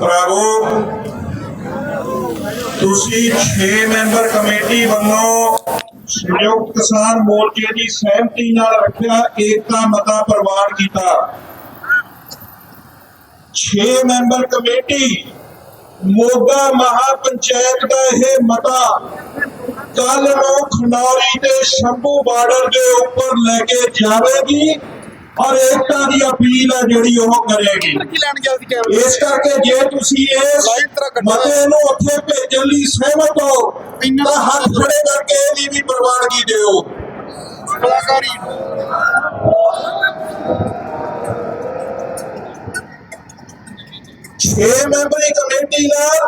ਭਰਾਵੋ, ਤੁਸੀਂ 6 member committee ਵੱਲੋਂ ਸੰਯੁਕਤ ਕਿਸਾਨ ਮੋਰਚੇ ਦੀ ਸਹਿਮਤੀ ਨਾਲ ਰੱਖਿਆ ਏਕਤਾ ਮਤਾ ਪ੍ਰਵਾਨ ਕੀਤਾ। 6 ਮੈਂਬਰ ਕਮੇਟੀ, ਮੋਗਾ ਮਹਾਪੰਚਾਇਤ ਦਾ ਇਹ ਮਤਾ ਕੱਲ ਨੂੰ ਖਨੌਰੀ ਤੇ ਸ਼ੰਭੂ ਬਾਰਡਰ ਦੇ ਉੱਪਰ ਲੈ ਕੇ ਜਾਵੇਗੀ। ਔਰ ਏਕਤਾ ਦੀ ਅਪੀਲ ਹੈ ਜਿਹੜੀ ਉਹ ਕਰੇਗੀ। ਇਸ ਕਰਕੇ ਜੇ ਤੁਸੀਂ ਇਸ ਮਤੇ ਨੂੰ ਉੱਥੇ ਭੇਜਣ ਲਈ ਸਹਿਮਤ ਹੋ ਤਾਂ ਹੱਥ ਖੜੇ ਕਰਕੇ ਇਹਦੀ ਵੀ ਪ੍ਰਵਾਨਗੀ ਦਿਓ। ਕਲਾਕਾਰੀ। ਛੇ ਮੈਂਬਰੀ ਕਮੇਟੀ ਨਾਲ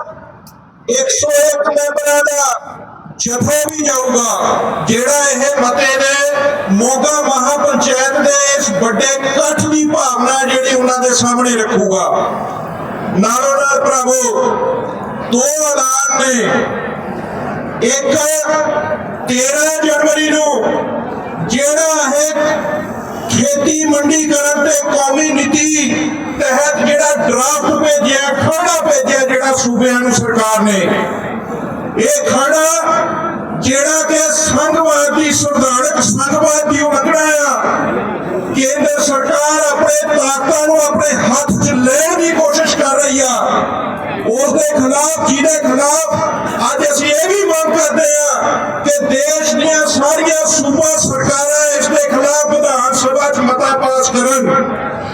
101 ਮੈਂਬਰਾਂ ਦਾ। ਜਥਾ ਵੀ ਜਾਊਗਾ, ਜਿਹੜਾ ਇਹ ਮਤੇ ਨੇ, ਮੋਗਾ ਮਹਾਪੰਚਾਇਤ ਦੇ ਇਸ ਵੱਡੇ ਇਕੱਠ ਦੀ ਭਾਵਨਾ ਜਿਹੜੀ ਉਹਨਾਂ ਦੇ ਸਾਹਮਣੇ ਰੱਖੂਗਾ। ਨਾਲੋਂ ਨਾਲ ਭਰਾਵੋ, ਦੋ ਐਲਾਨ ਨੇ। ਇੱਕ 13 ਜਨਵਰੀ ਨੂੰ ਜਿਹੜਾ ਇਹ ਖੇਤੀ ਮੰਡੀਕਰਨ ਤੇ ਕੌਮੀ ਨੀਤੀ ਤਹਿਤ ਜਿਹੜਾ ਡਰਾਫਟ ਭੇਜਿਆ, ਖਰੜਾ ਭੇਜਿਆ, ਜਿਹੜਾ ਸੂਬਿਆਂ ਨੂੰ ਸਰਕਾਰ ਨੇ ਇਹ ਖਰੜਾ ਜਿਹੜਾ ਕਿ ਸੰਘਵਾਦੀ ਸੰਵਿਧਾਨਕ ਸੰਘਵਾਦ ਦੀ ਉਲੰਘਣਾ ਆ, ਕੇਂਦਰ ਸਰਕਾਰ ਆਪਣੇ ਤਾਕਤਾਂ ਨੂੰ ਆਪਣੇ ਹੱਥ 'ਚ ਲੈਣ ਦੀ ਕੋਸ਼ਿਸ਼ ਕਰ ਰਹੀ ਆ। ਉਸ ਦੇ ਖਿਲਾਫ, ਜਿਹਦੇ ਖਿਲਾਫ ਅੱਜ ਅਸੀਂ ਇਹ ਵੀ ਮੰਗ ਕਰਦੇ ਆ ਕਿ ਦੇਸ਼ ਦੀਆਂ ਸਾਰੀਆਂ ਸੂਬਾ ਸਰਕਾਰਾਂ ਇਸ ਦੇ ਖਿਲਾਫ ਵਿਧਾਨ ਸਭਾ 'ਚ ਮਤਾ ਪਾਸ ਕਰਨ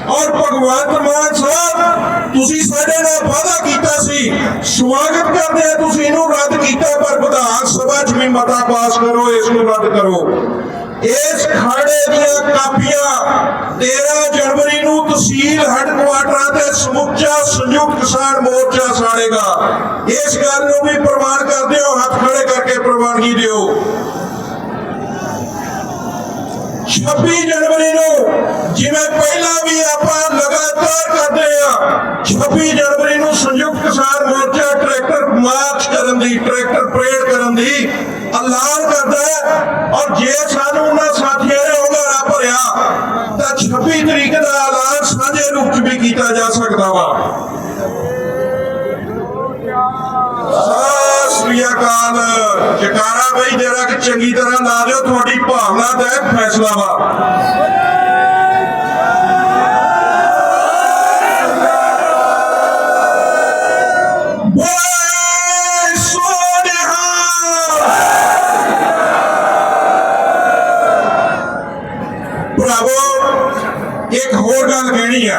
ਔਰ ਭਗਵੰਤ ਮਾਨ ਸਾਹਿਬ ਤੁਸੀਂ ਸਾਡੇ ਨਾਲ ਵਾਅਦਾ ਕੀਤਾ ਸੀ ਸਵਾਗਤ ਕਰਦੇ ਆ ਤੁਸੀਂ ਇਹਨੂੰ ਰੱਦ ਕੀਤਾ ਪਰ ਵਿਧਾਨ ਸਭਾ 'ਚ ਵੀ ਮਤਾ ਪਾਸ ਕਰੋ, ਇਸ ਨੂੰ ਰੱਦ ਕਰੋ। ਇਸ ਖਾੜੇ ਦੀਆਂ ਕਾਪੀਆਂ 13 ਜਨਵਰੀ ਨੂੰ ਤਹਿਸੀਲ ਹੈੱਡਕੁਆਟਰਾਂ ਤੇ ਸਮੁੱਚਾ ਸੰਯੁਕਤ ਕਿਸਾਨ ਮੋਰਚਾ ਸਾੜੇਗਾ। ਇਸ ਗੱਲ ਨੂੰ ਵੀ ਪ੍ਰਵਾਨ ਕਰਦੇ ਹੋ, ਹੱਥ ਖੜੇ ਕਰਕੇ ਪ੍ਰਵਾਨਗੀ ਦਿਓ। 26 ਜਨਵਰੀ ਨੂੰ ਜਿਵੇਂ ਪਹਿਲਾਂ ਵੀ ਆਪਾਂ ਲਗਾਤਾਰ ਕਰਦੇ ਆ 26 ਜਨਵਰੀ ਨੂੰ ਸੰਯੁਕਤ ਕਿਸਾਨ ਮੋਰਚਾ ਟਰੈਕਟਰ ਮਾਰਚ ਕਰਨ ਦੀ ਟਰੈਕਟਰ ਪਰੇਡ ਕਰਨ ਦੀ ਐਲਾਨ ਕਰਦਾ ਹੈ ਔਰ ਜੇ ਸਾਨੂੰ ਉਹਨਾਂ ਸਾਥੀਆਂ ਨੇ ਹੁੰਗਾਰਾ ਭਰਿਆ ਤਾਂ 26 ਤਰੀਕ ਦਾ ਐਲਾਨ ਸਾਂਝੇ ਰੂਪ 'ਚ ਵੀ ਕੀਤਾ ਜਾ ਸਕਦਾ ਵਾ ਸਤਿ ਸ੍ਰੀ ਅਕਾਲ ਜਕਾਰਾ ਬਈ ਜਰਾ ਕਿ ਚੰਗੀ ਤਰ੍ਹਾਂ ਲਾ ਦਿਓ ਤੁਹਾਡੀ ਭਾਵਨਾ ਦਾ ਫੈਸਲਾ ਵਾ। ਭਰਾਵੋ, ਇੱਕ ਹੋਰ ਗੱਲ ਕਹਿਣੀ ਆ।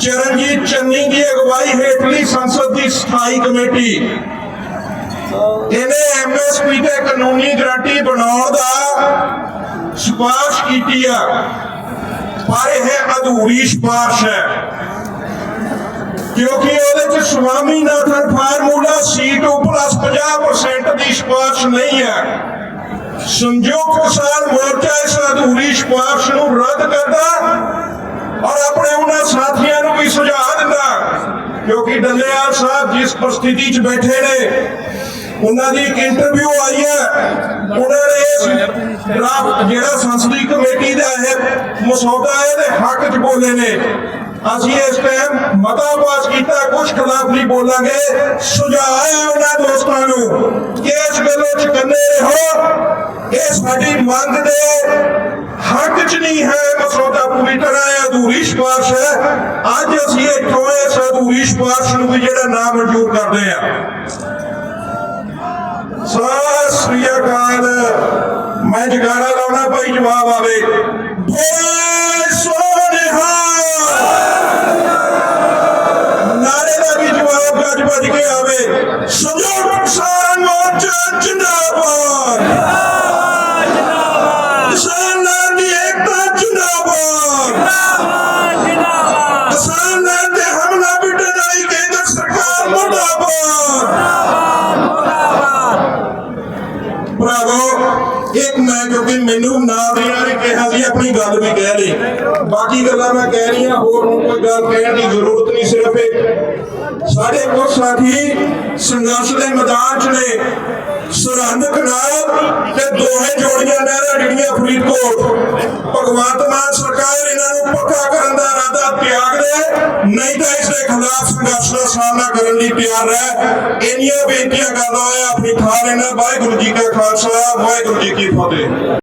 ਚਰਨਜੀਤ ਚੰਨੀ ਦੀ ਅਗਵਾਈ ਹੇਠਲੀ ਸੰਸਦ ਦੀ ਸਥਾਈ ਕਮੇਟੀ ਇਹਨੇ ਐਮਐਸਪੀ ਤੇ ਕਾਨੂੰਨੀ ਗਾਰੰਟੀ ਬਣਾਉਣ ਦਾ ਸਿਫਾਰਿਸ਼ ਕੀਤੀ ਆ। ਪਰ ਇਹ ਅਧੂਰੀ ਸਿਫਾਰਿਸ਼ ਹੈ। ਕਿਉਂਕਿ ਉਹਦੇ ਚ ਸਵਾਮੀਨਾਥਨ ਫਾਰਮੂਲਾ C2 50% ਦੀ ਸਿਫਾਰਿਸ਼ ਨਹੀਂ ਹੈ। ਸੰਯੁਕਤ ਕਿਸਾਨ ਮੋਰਚਾ ਇਸ ਅਧੂਰੀ ਸਿਫਾਰਿਸ਼ ਨੂੰ ਰੱਦ ਕਰਦਾ ਔਰ ਆਪਣੇ ਉਹਨਾਂ ਸਾਥੀਆਂ ਨੂੰ ਵੀ ਸੁਝਾਅ ਦਿੰਦਾ। ਕਿਉਂਕਿ ਡੱਲੇਵਾਲ ਸਾਹਿਬ ਜਿਸ ਪਰਿਸਥਿਤੀ 'ਚ ਬੈਠੇ ਨੇ ਉਹਨਾਂ ਦੀ ਇੱਕ ਇੰਟਰਵਿਊ ਆਈ ਹੈ ਉਹਨਾਂ ਨੇ ਇਸ ਡਰਾਫਟ ਜਿਹੜਾ ਸੰਸਦੀ ਕਮੇਟੀ ਦਾ ਇਹ ਮਸੌਦਾ ਹੈ ਇਹਦੇ ਹੱਕ 'ਚ ਬੋਲੇ ਨੇ ਅਸੀਂ ਇਸ ਟਾਈਮ ਮਤਾ ਪਾਸ ਕੀਤਾ ਕੁਝ ਖਿਲਾਫ ਨਹੀਂ ਬੋਲਾਂਗੇ ਸੁਝਾਅ ਹੈ ਉਹਨਾਂ ਦੋਸਤਾਂ ਨੂੰ ਕਿ ਇਸ ਗੱਲੋਂ ਚਕੰਨੇ ਰਹੋ ਇਹ ਸਾਡੀ ਮੰਗ ਦੇ ਹੱਕ 'ਚ ਨਹੀਂ ਹੈ ਮਸੌਦਾ ਪੂਰੀ ਤਰ੍ਹਾਂ ਇਹ ਅਧੂਰੀ ਸਿਫਾਰਿਸ਼ ਹੈ ਅੱਜ ਅਸੀਂ ਇੱਥੋਂ ਇਸ ਮੈਂ ਜਗਾਰਾ ਲਾਉਣਾ ਭਾਈ ਜਵਾਬ ਆਵੇ। ਮੈਨੂੰ ਨੇ ਕਿਹਾ ਸੀ ਆਪਣੀ ਗੱਲ ਵੀ ਕਹਿ ਲਈ। ਬਾਕੀ ਗੱਲਾਂ ਮੈਂ ਕਹਿ ਰਹੀਆਂ, ਹੋਰ ਹੁਣ ਕੋਈ ਗੱਲ ਕਹਿਣ ਦੀ ਜ਼ਰੂਰਤ ਨਹੀਂ, ਸਿਰਫ ਇੱਕ ਸਾਡੇ ਕੋਲ ਸਾਥੀ ਸੰਘਰਸ਼ ਦੇ ਮੈਦਾਨ 'ਚ ਨੇ ਸਰਹੰਦ ਕਨਾਲ ਤੇ ਦੋਹੇ ਜੋੜੀਆਂ ਨਹਿਰਾਂ ਜਿਹੜੀਆਂ ਫਰੀਦਕੋਟ, ਭਗਵੰਤ ਮਾਨ ਸਰਕਾਰ ਇਹਨਾਂ ਨੂੰ ਪੱਕਾ ਕਰਨ ਦਾ ਇਰਾਦਾ ਤਿਆਗ ਦੇ ਨਹੀਂ ਤਾਂ ਇਸ ਦੇ ਖਿਲਾਫ ਸੰਘਰਸ਼ ਦਾ ਸਾਹਮਣਾ ਕਰਨ ਲਈ ਤਿਆਰ ਰਹਿ ਇੰਨੀਆਂ ਬੇਨਤੀਆਂ ਕਰਦਾ ਹੋਇਆ ਆਪਣੀ ਥਾਂ ਲੈਣਾ, ਵਾਹਿਗੁਰੂ ਜੀ ਕਾ ਖਾਲਸਾ, ਵਾਹਿਗੁਰੂ ਜੀ ਕੀ ਫਤਿਹ।